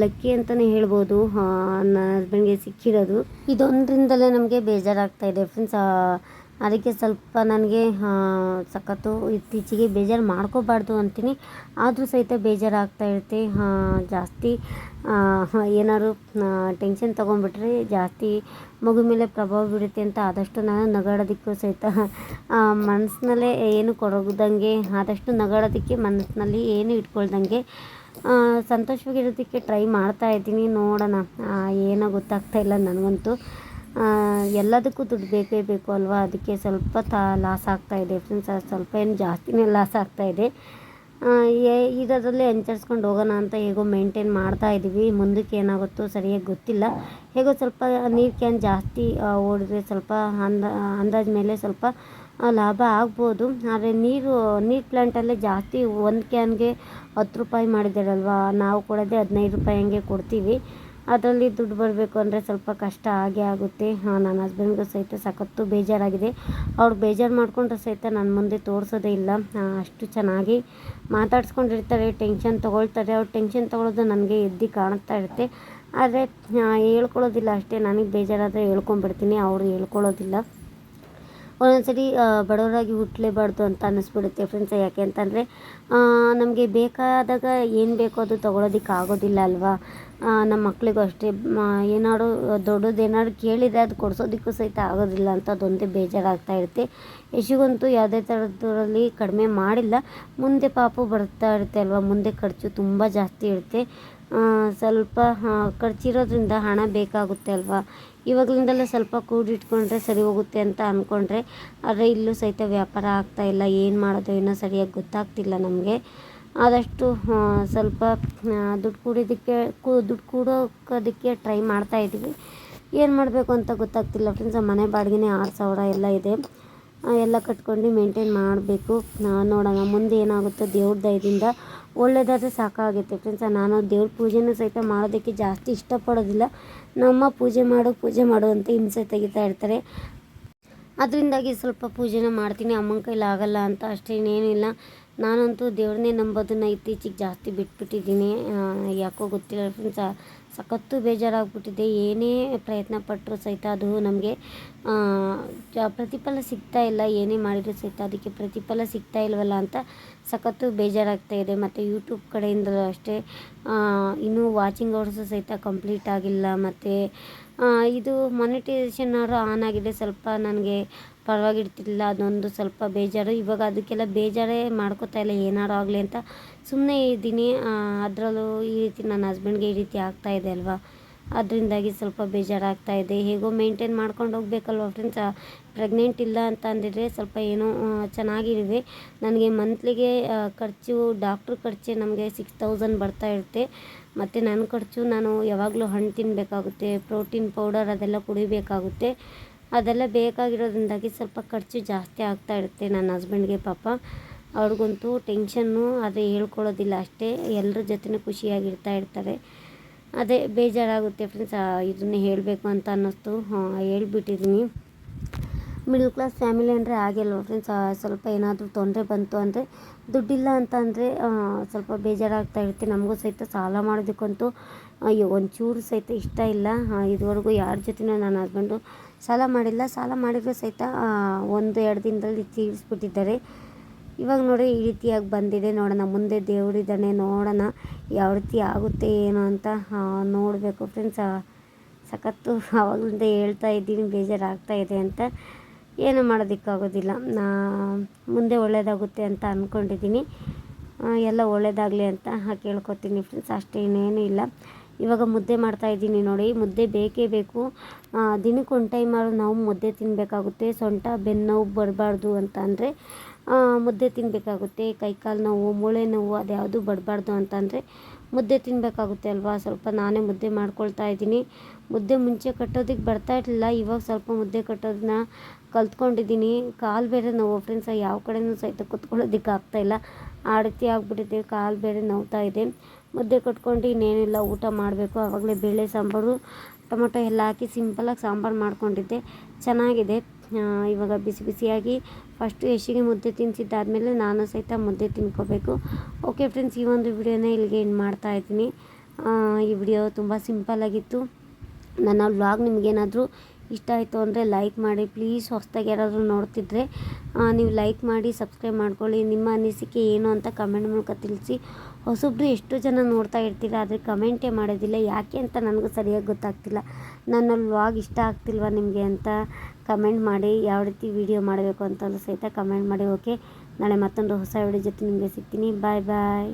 ಲಕ್ಕಿ ಅಂತಲೇ ಹೇಳ್ಬೋದು ನನ್ನ ಹಸ್ಬೆಂಡ್ಗೆ ಸಿಕ್ಕಿರೋದು. ಇದೊಂದರಿಂದಲೇ ನಮಗೆ ಬೇಜಾರಾಗ್ತಾ ಇದೆ. ಫ್ರೆಂಡ್ಸ್ ಅದಕ್ಕೆ ಸ್ವಲ್ಪ ನನಗೆ ಸಖತ್ತು ಇತ್ತೀಚೆಗೆ ಬೇಜಾರು ಮಾಡ್ಕೋಬಾರ್ದು ಅಂತೀನಿ. ಆದರೂ ಸಹಿತ ಬೇಜಾರಾಗ್ತಾ ಇರುತ್ತೆ. ಜಾಸ್ತಿ ಏನಾದ್ರು ಟೆನ್ಷನ್ ತೊಗೊಂಡ್ಬಿಟ್ರೆ ಜಾಸ್ತಿ ಮಗು ಮೇಲೆ ಪ್ರಭಾವ ಬೀಳುತ್ತೆ ಅಂತ ಆದಷ್ಟು ನಾನು ನಗಾಡೋದಕ್ಕೂ ಸಹಿತ ಮನಸ್ಸಿನಲ್ಲೇ ಏನು ಕೊಡೋದಂಗೆ ಆದಷ್ಟು ನಗಾಡೋದಕ್ಕೆ ಮನಸ್ಸಿನಲ್ಲಿ ಏನು ಇಟ್ಕೊಳ್ದಂಗೆ ಸಂತೋಷವಾಗಿರೋದಕ್ಕೆ ಟ್ರೈ ಮಾಡ್ತಾ ಇದ್ದೀನಿ. ನೋಡೋಣ ಏನೋ ಗೊತ್ತಾಗ್ತಾ ಇಲ್ಲ ನನಗಂತೂ. ಎಲ್ಲದಕ್ಕೂ ದುಡ್ಡು ಬೇಕೇ ಬೇಕು ಅಲ್ವಾ? ಅದಕ್ಕೆ ಸ್ವಲ್ಪ ತಾ ಲಾಸ್ ಆಗ್ತಾಯಿದೆ ಫ್ರೆಂಡ್ಸ್ ಸ್ವಲ್ಪ ಏನು ಜಾಸ್ತಿನೇ ಲಾಸ್ ಆಗ್ತಾಯಿದೆ ಇದರಲ್ಲೇ ಹೆಂಚರ್ಸ್ಕೊಂಡು ಹೋಗೋಣ ಅಂತ ಹೇಗೋ ಮೇಂಟೈನ್ ಮಾಡ್ತಾ ಇದ್ದೀವಿ ಮುಂದಕ್ಕೆ ಏನಾಗುತ್ತೋ ಸರಿಯಾಗಿ ಗೊತ್ತಿಲ್ಲ. ಹೇಗೋ ಸ್ವಲ್ಪ ನೀರು ಕ್ಯಾನ್ ಜಾಸ್ತಿ ಓಡಿದ್ರೆ ಸ್ವಲ್ಪ ಅಂದ, ಅಂದಾಜ ಮೇಲೆ ಸ್ವಲ್ಪ ಲಾಭ ಆಗ್ಬೋದು. ಆದರೆ ನೀರು ನೀರು ಪ್ಲ್ಯಾಂಟಲ್ಲೇ ಜಾಸ್ತಿ ಒಂದು ಕ್ಯಾನ್ಗೆ ಹತ್ತು ರೂಪಾಯಿ ಮಾಡಿದ್ದಾರಲ್ವ ನಾವು ಕೊಡೋದೇ ಹದಿನೈದು ರೂಪಾಯಿ ಹಂಗೆ ಕೊಡ್ತೀವಿ. ಅದರಲ್ಲಿ ದುಡ್ಡು ಬರಬೇಕು ಅಂದರೆ ಸ್ವಲ್ಪ ಕಷ್ಟ ಆಗೇ ಆಗುತ್ತೆ. ಹಾಂ, ನನ್ನ ಹಸ್ಬೆಂಡ್ಗೂ ಸಹಿತ ಸಖತ್ತು ಬೇಜಾರಾಗಿದೆ. ಅವ್ರು ಬೇಜಾರು ಮಾಡಿಕೊಂಡ್ರೆ ಸಹಿತ ನನ್ನ ಮುಂದೆ ತೋರಿಸೋದೇ ಇಲ್ಲ. ಅಷ್ಟು ಚೆನ್ನಾಗಿ ಮಾತಾಡ್ಸ್ಕೊಂಡಿರ್ತಾರೆ, ಟೆನ್ಷನ್ ತೊಗೊಳ್ತಾರೆ. ಅವ್ರು ಟೆನ್ಷನ್ ತೊಗೊಳೋದು ನನಗೆ ಎದ್ದು ಕಾಣ್ತಾ ಇರುತ್ತೆ. ಆದರೆ ಹೇಳ್ಕೊಳ್ಳೋದಿಲ್ಲ ಅಷ್ಟೇ. ನನಗೆ ಬೇಜಾರಾದರೆ ಹೇಳ್ಕೊಂಬಿಡ್ತೀನಿ ಅವರು ಹೇಳ್ಕೊಳ್ಳೋದಿಲ್ಲ. ಒಂದೊಂದ್ಸರಿ ಬಡವರಾಗಿ ಹುಟ್ಟಲೇಬಾರ್ದು ಅಂತ ಅನ್ನಿಸ್ಬಿಡುತ್ತೆ ಫ್ರೆಂಡ್ಸ್, ಯಾಕೆ ಅಂತಂದರೆ ನಮಗೆ ಬೇಕಾದಾಗ ಏನು ಬೇಕೋ ಅದು ತೊಗೊಳೋದಕ್ಕೆ ಆಗೋದಿಲ್ಲ ಅಲ್ವಾ? ನಮ್ಮ ಮಕ್ಕಳಿಗೂ ಅಷ್ಟೇ. ಏನಾದ್ರು ದೊಡ್ಡದು ಏನಾದ್ರು ಕೇಳಿದರೆ ಅದು ಕೊಡಿಸೋದಕ್ಕೂ ಸಹಿತ ಆಗೋದಿಲ್ಲ ಅಂತ ಅದೊಂದೇ ಬೇಜಾರಾಗ್ತಾ ಇರುತ್ತೆ. ಯಶಿಗಂತೂ ಯಾವುದೇ ಥರದ್ರಲ್ಲಿ ಕಡಿಮೆ ಮಾಡಿಲ್ಲ. ಮುಂದೆ ಪಾಪು ಬರ್ತಾ ಇರುತ್ತೆ ಅಲ್ವಾ? ಮುಂದೆ ಖರ್ಚು ತುಂಬ ಜಾಸ್ತಿ ಇರುತ್ತೆ. ಸ್ವಲ್ಪ ಖರ್ಚಿರೋದ್ರಿಂದ ಹಣ ಬೇಕಾಗುತ್ತೆ ಅಲ್ವಾ? ಇವಾಗಲಿಂದಲೇ ಸ್ವಲ್ಪ ಕೂಡಿಟ್ಕೊಂಡ್ರೆ ಸರಿ ಹೋಗುತ್ತೆ ಅಂತ ಅಂದ್ಕೊಂಡ್ರೆ ಆದರೆ ಇಲ್ಲೂ ಸಹಿತ ವ್ಯಾಪಾರ ಆಗ್ತಾಯಿಲ್ಲ ಏನು ಮಾಡೋದು ಏನೋ ಸರಿಯಾಗಿ ಗೊತ್ತಾಗ್ತಿಲ್ಲ ನಮಗೆ. ಆದಷ್ಟು ಸ್ವಲ್ಪ ದುಡ್ಡು ಕೂಡಿದ್ದಕ್ಕೆ, ಕೂ, ದುಡ್ಡು ಕೂಡೋಕೋದಕ್ಕೆ ಟ್ರೈ ಮಾಡ್ತಾಯಿದ್ದೀವಿ ಏನು ಮಾಡಬೇಕು ಅಂತ ಗೊತ್ತಾಗ್ತಿಲ್ಲ ಫ್ರೆಂಡ್ಸ್ ಮನೆ ಬಾಡಿಗೆನೇ ಆರು ಸಾವಿರ ಎಲ್ಲ ಇದೆ. ಎಲ್ಲ ಕಟ್ಕೊಂಡು ಮೇಂಟೈನ್ ಮಾಡಬೇಕು. ನೋಡೋಣ, ಮುಂದೆ ಏನಾಗುತ್ತೋ ದೇವ್ರ ದಯದಿಂದ. ಒಳ್ಳೆಯದಾದರೆ ಸಾಕಾಗುತ್ತೆ ಫ್ರೆಂಡ್ಸ್ ನಾನು ದೇವ್ರ ಪೂಜೆನೂ ಸಹಿತ ಮಾಡೋದಕ್ಕೆ ಜಾಸ್ತಿ ಇಷ್ಟಪಡೋದಿಲ್ಲ. ನಮ್ಮ ಪೂಜೆ ಮಾಡು ಪೂಜೆ ಮಾಡು ಅಂತ ಹಿಂಸೆ ತೆಗಿತಾ ಇರ್ತಾರೆ. ಅದರಿಂದಾಗಿ ಸ್ವಲ್ಪ ಪೂಜೆನ ಮಾಡ್ತೀನಿ. ಅಮ್ಮನ ಕೈಲಿ ಆಗಲ್ಲ ಅಂತ ಅಷ್ಟೇನೇನಿಲ್ಲ ನಾನಂತೂ ದೇವ್ರನ್ನೇ ನಂಬೋದನ್ನು ಇತ್ತೀಚೆಗೆ ಜಾಸ್ತಿ ಬಿಟ್ಬಿಟ್ಟಿದ್ದೀನಿ. ಯಾಕೋ ಗೊತ್ತಿಲ್ಲ ಫ್ರೆಂಡ್ಸ್. ಸಖತ್ತು ಬೇಜಾರಾಗ್ಬಿಟ್ಟಿದೆ. ಏನೇ ಪ್ರಯತ್ನ ಪಟ್ಟರು ಸಹಿತ ಅದು ನಮಗೆ ಪ್ರತಿಫಲ ಸಿಗ್ತಾ ಇಲ್ಲ. ಏನೇ ಮಾಡಿದರೂ ಸಹಿತ ಅದಕ್ಕೆ ಪ್ರತಿಫಲ ಸಿಗ್ತಾ ಇಲ್ವಲ್ಲ ಅಂತ ಸಖತ್ತು ಬೇಜಾರಾಗ್ತಾ ಇದೆ. ಮತ್ತು ಯೂಟ್ಯೂಬ್ ಕಡೆಯಿಂದಲೂ ಅಷ್ಟೇ ಇನ್ನೂ ವಾಚಿಂಗ್ ಅವರ್ಸು ಸಹಿತ ಕಂಪ್ಲೀಟ್ ಆಗಿಲ್ಲ. ಮತ್ತು ಇದು ಮೊನಿಟೈಸೇಷನ್ ಆನ್ ಆಗಿದೆ. ಸ್ವಲ್ಪ ನನಗೆ ಪರವಾಗಿರ್ತಿಲ್ಲ ಅದೊಂದು ಸ್ವಲ್ಪ ಬೇಜಾರು. ಇವಾಗ ಅದಕ್ಕೆಲ್ಲ ಬೇಜಾರೇ ಮಾಡ್ಕೋತಾ ಇಲ್ಲ. ಏನಾರು ಆಗಲಿ ಅಂತ ಸುಮ್ಮನೆ ಇದ್ದೀನಿ. ಅದರಲ್ಲೂ ಈ ರೀತಿ ನನ್ನ ಹಸ್ಬೆಂಡ್ಗೆ ಈ ರೀತಿ ಆಗ್ತಾ ಇದೆ ಅಲ್ವಾ? ಅದರಿಂದಾಗಿ ಸ್ವಲ್ಪ ಬೇಜಾರಾಗ್ತಾ ಇದೆ. ಹೇಗೋ ಮೇಂಟೈನ್ ಮಾಡ್ಕೊಂಡು ಹೋಗ್ಬೇಕಲ್ವ ಫ್ರೆಂಡ್ಸ್ ಪ್ರೆಗ್ನೆಂಟ್ ಇಲ್ಲ ಅಂತ ಅಂದಿದ್ರೆ ಸ್ವಲ್ಪ ಏನೋ ಚೆನ್ನಾಗಿರುವೆ ನನಗೆ ಮಂತ್ಲಿಗೆ ಖರ್ಚು ಡಾಕ್ಟ್ರ್ ಖರ್ಚೆ ನಮಗೆ ಸಿಕ್ಸ್ ತೌಸಂಡ್ ಬರ್ತಾ ಇರುತ್ತೆ. ಮತ್ತು ನನ್ನ ಖರ್ಚು, ನಾನು ಯಾವಾಗಲೂ ಹಣ್ಣು ತಿನ್ನಬೇಕಾಗುತ್ತೆ ಪ್ರೋಟೀನ್ ಪೌಡರ್ ಅದೆಲ್ಲ ಕುಡಿಬೇಕಾಗುತ್ತೆ. ಅದೆಲ್ಲ ಬೇಕಾಗಿರೋದ್ರಿಂದಾಗಿ ಸ್ವಲ್ಪ ಖರ್ಚು ಜಾಸ್ತಿ ಆಗ್ತಾ ಇರುತ್ತೆ ನನ್ನ ಹಸ್ಬೆಂಡ್ಗೆ ಪಾಪ. ಅವ್ರಿಗಂತೂ ಟೆನ್ಷನ್ನು ಅದೇ ಹೇಳ್ಕೊಳ್ಳೋದಿಲ್ಲ ಅಷ್ಟೇ, ಎಲ್ಲರ ಜೊತೆ ಖುಷಿಯಾಗಿರ್ತಾ ಇರ್ತಾರೆ. ಅದೇ ಬೇಜಾರಾಗುತ್ತೆ ಫ್ರೆಂಡ್ಸ್ ಇದನ್ನೇ ಹೇಳಬೇಕು ಅಂತ ಅನ್ನಿಸ್ತು. ಹಾಂ, ಹೇಳ್ಬಿಟ್ಟಿದ್ದೀನಿ. ಮಿಡಲ್ ಕ್ಲಾಸ್ ಫ್ಯಾಮಿಲಿ ಅಂದರೆ ಆಗಿಲ್ವ ಫ್ರೆಂಡ್ಸ್ ಸ್ವಲ್ಪ ಏನಾದರೂ ತೊಂದರೆ ಬಂತು ಅಂದರೆ ದುಡ್ಡಿಲ್ಲ ಅಂತ ಅಂದರೆ ಸ್ವಲ್ಪ ಬೇಜಾರಾಗ್ತಾ ಇರುತ್ತೆ. ನಮಗೂ ಸಹಿತ ಸಾಲ ಮಾಡೋದಕ್ಕಂತೂ, ಅಯ್ಯೋ, ಒಂಚೂರು ಸಹಿತ ಇಷ್ಟ ಇಲ್ಲ. ಇದುವರೆಗೂ ಯಾರ ಜೊತೆನೂ ನನ್ನ ಹಸ್ಬೆಂಡು ಸಾಲ ಮಾಡಿಲ್ಲ. ಸಾಲ ಮಾಡಿದರೂ ಸಹಿತ ಒಂದು, ಎರಡು ದಿನದಲ್ಲಿ ತೀರಿಸ್ಬಿಟ್ಟಿದ್ದಾರೆ. ಇವಾಗ ನೋಡಿ ಈ ರೀತಿಯಾಗಿ ಬಂದಿದೆ. ನೋಡೋಣ, ಮುಂದೆ ದೇವರಿದ್ದಾನೆ ನೋಡೋಣ ಯಾವ ರೀತಿ ಆಗುತ್ತೆ, ಏನು ಅಂತ ನೋಡಬೇಕು. ಫ್ರೆಂಡ್ಸ್ ಸಖತ್ತು ಆವಾಗಲಿಂದ ಹೇಳ್ತಾ ಇದ್ದೀನಿ, ಬೇಜಾರಾಗ್ತಾ ಇದೆ ಅಂತ. ಏನು ಮಾಡೋದಕ್ಕಾಗೋದಿಲ್ಲ. ನಾ ಮುಂದೆ ಒಳ್ಳೆಯದಾಗುತ್ತೆ ಅಂತ ಅಂದ್ಕೊಂಡಿದ್ದೀನಿ ಎಲ್ಲ ಒಳ್ಳೆಯದಾಗಲಿ ಅಂತ ಕೇಳ್ಕೊತೀನಿ ಫ್ರೆಂಡ್ಸ್ ಅಷ್ಟೇನೇನು ಇಲ್ಲ. ಇವಾಗ ಮುದ್ದೆ ಮಾಡ್ತಾಯಿದ್ದೀನಿ ನೋಡಿ. ಮುದ್ದೆ ಬೇಕೇ ಬೇಕು. ದಿನಕ್ಕೆ ಒಂದು ಟೈಮಾರು ನಾವು ಮುದ್ದೆ ತಿನ್ನಬೇಕಾಗುತ್ತೆ ಸೊಂಟ, ಬೆನ್ನು ನೋವು ಬರಬಾರ್ದು ಅಂತ ಅಂದರೆ ಮುದ್ದೆ ತಿನ್ನಬೇಕಾಗುತ್ತೆ ಕೈಕಾಲು ನೋವು, ಮೂಳೆ ನೋವು, ಅದ್ಯಾವುದು ಬರಬಾರ್ದು ಅಂತಂದರೆ ಮುದ್ದೆ ತಿನ್ನಬೇಕಾಗುತ್ತೆ ಅಲ್ವಾ? ಸ್ವಲ್ಪ ನಾನೇ ಮುದ್ದೆ ಮಾಡ್ಕೊಳ್ತಾ ಇದ್ದೀನಿ. ಮುದ್ದೆ ಮುಂಚೆ ಕಟ್ಟೋದಕ್ಕೆ ಬರ್ತಾ ಇರಲಿಲ್ಲ. ಇವಾಗ ಸ್ವಲ್ಪ ಮುದ್ದೆ ಕಟ್ಟೋದನ್ನ ಕಲ್ತ್ಕೊಂಡಿದ್ದೀನಿ. ಕಾಲು ಬೇರೆ ನೋವು ಫ್ರೆಂಡ್ಸ್ ಯಾವ ಕಡೆಯೂ ಸಹಿತ ಕುತ್ಕೊಳ್ಳೋದಕ್ಕೆ ಆಗ್ತಾಯಿಲ್ಲ ಆ ರೀತಿ ಆಗಿಬಿಟ್ಟಿದೆ, ಕಾಲು ಬೇರೆ ನೋವ್ತಾ ಇದೆ. ಮುದ್ದೆ ಕಟ್ಕೊಂಡು ಇನ್ನೇನಿಲ್ಲ, ಊಟ ಮಾಡಬೇಕು. ಆವಾಗಲೇ ಬೇಳೆ ಸಾಂಬಾರು, ಟೊಮೊಟೊ ಎಲ್ಲ ಹಾಕಿ ಸಿಂಪಲಾಗಿ ಸಾಂಬಾರು ಮಾಡ್ಕೊಂಡಿದ್ದೆ. ಚೆನ್ನಾಗಿದೆ. ಇವಾಗ ಬಿಸಿ ಬಿಸಿಯಾಗಿ ಫಸ್ಟು ಯಶಿಗೆ ಮುದ್ದೆ ತಿನ್ನಿಸಿದ್ದಾದಮೇಲೆ ನಾನು ಸಹಿತ ಮುದ್ದೆ ತಿನ್ಕೋಬೇಕು. ಓಕೆ ಫ್ರೆಂಡ್ಸ್ ಈ ಒಂದು ವಿಡಿಯೋನ ಇಲ್ಲಿಗೆ ಎಂಡ್ ಮಾಡ್ತಾ ಇದ್ದೀನಿ. ಈ ವಿಡಿಯೋ ತುಂಬ ಸಿಂಪಲ್ಲಾಗಿತ್ತು ನನ್ನ ವ್ಲಾಗ್ ನಿಮಗೇನಾದರೂ ಇಷ್ಟ ಆಯಿತು ಅಂದರೆ ಲೈಕ್ ಮಾಡಿ ಪ್ಲೀಸ್ ಹೊಸ್ದಾಗಿ ಯಾರಾದರೂ ನೋಡ್ತಿದ್ರೆ ನೀವು ಲೈಕ್ ಮಾಡಿ ಸಬ್ಸ್ಕ್ರೈಬ್ ಮಾಡ್ಕೊಳ್ಳಿ. ನಿಮ್ಮ ಅನಿಸಿಕೆ ಏನು ಅಂತ ಕಮೆಂಟ್ ಮೂಲಕ ತಿಳಿಸಿ. ಹೊಸೊಬ್ರು ಎಷ್ಟು ಜನ ನೋಡ್ತಾ ಇರ್ತೀರ, ಆದರೆ ಕಮೆಂಟೇ ಮಾಡೋದಿಲ್ಲ. ಯಾಕೆ ಅಂತ ನನಗೂ ಸರಿಯಾಗಿ ಗೊತ್ತಾಗ್ತಿಲ್ಲ. ನನ್ನ ವ್ಲಾಗ್ ಇಷ್ಟ ಆಗ್ತಿಲ್ವ ನಿಮಗೆ ಅಂತ. ಕಮೆಂಟ್ ಮಾಡಿ ಯಾವ ರೀತಿ ವಿಡಿಯೋ ಮಾಡಬೇಕು ಅಂತಲೂ ಸಹಿತ ಕಮೆಂಟ್ ಮಾಡಿ, ಓಕೆ? ನಾಳೆ ಮತ್ತೊಂದು ಹೊಸ ವಿಡಿಯೋ ಜೊತೆ ನಿಮಗೆ ಸಿಗ್ತೀನಿ. ಬಾಯ್ ಬಾಯ್